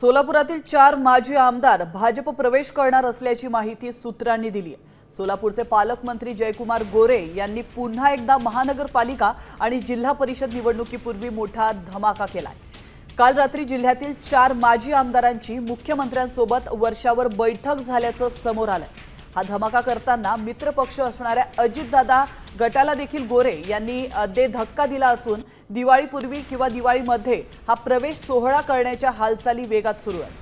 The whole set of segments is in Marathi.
सोलापुरातील चार माजी आमदार भाजप प्रवेश करणार असल्याची माहिती सूत्रांनी दिली आहे. सोलापूरचे पालकमंत्री जयकुमार गोरे यांनी पुन्हा एकदा महानगरपालिका आणि जिल्हा परिषद निवडणुकीपूर्वी मोठा धमाका केलाय. काल रात्री जिल्ह्यातील चार माजी आमदारांची मुख्यमंत्र्यांसोबत वर्षावर बैठक झाल्याचं समोर आलंय. हा धमाका करताना मित्रपक्ष असणाऱ्या अजितदादा गटाला देखील गोरे यांनी दे धक्का दिला असून दिवाळीपूर्वी किंवा दिवाळीमध्ये हा प्रवेश सोहळा करण्याच्या हालचाली वेगात सुरू आहेत.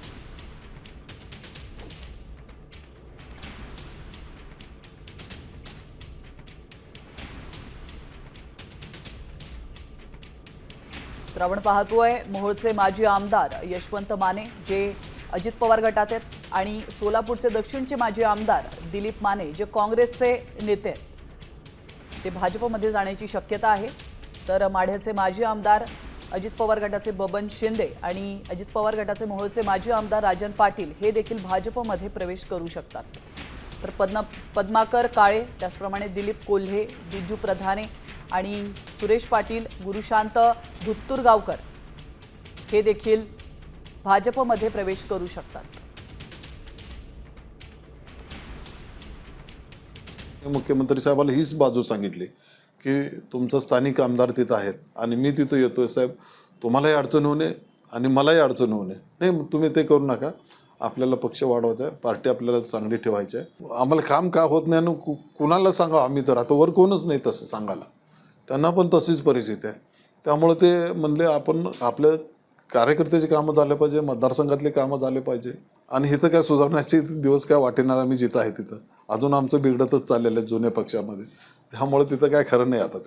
श्रावण पाहतोय मोहोळचे माजी आमदार यशवंत माने जे अजित पवार गटात आहेत आणि सोलापूरचे दक्षिणचे माजी आमदार दिलीप माने जे काँग्रेसचे नेते आहेत. ते भाजपमध्ये जाण्याची शक्यता आहे. तर माढ्याचे माजी आमदार अजित पवार गटाचे बबन शिंदे आणि अजित पवार गटाचे मोहोळचे माजी आमदार राजन पाटील हे देखील भाजपमध्ये प्रवेश करू शकतात. तर पद्मा पद्माकर काळे त्याचप्रमाणे दिलीप कोल्हे बिजू प्रधाने आणि सुरेश पाटील गुरुशांत धुत्तूरगावकर हे देखील भाजपमध्ये प्रवेश करू शकतात. मुख्यमंत्री साहेबाला हीच बाजू सांगितली की तुमचं स्थानिक आमदार तिथं आहेत आणि मी तिथं येतोय साहेब. तुम्हालाही अडचण होऊ नये आणि मलाही अडचण होऊ नये. नाही तुम्ही ते करू नका. आपल्याला पक्ष वाढवायचा आहे पार्टी आपल्याला चांगली ठेवायची आहे. आम्हाला काम का होत नाही आणि कुणाला सांगा आम्ही तर? आता वर कोणच नाही तसं सांगायला. त्यांना पण तशीच परिस्थिती आहे. त्यामुळे ते म्हणले आपण आपल्या कार्यकर्त्याची कामं झाले पाहिजे मतदारसंघातली कामं झाले पाहिजे. आणि इथं काय सुधारण्याचे दिवस काय वाटेणार आम्ही जिथं आहे तिथं. अजून आमचं बिघडतच चाललेलं आहे जुन्या पक्षामध्ये. त्यामुळे तिथं काय खरं नाही आता.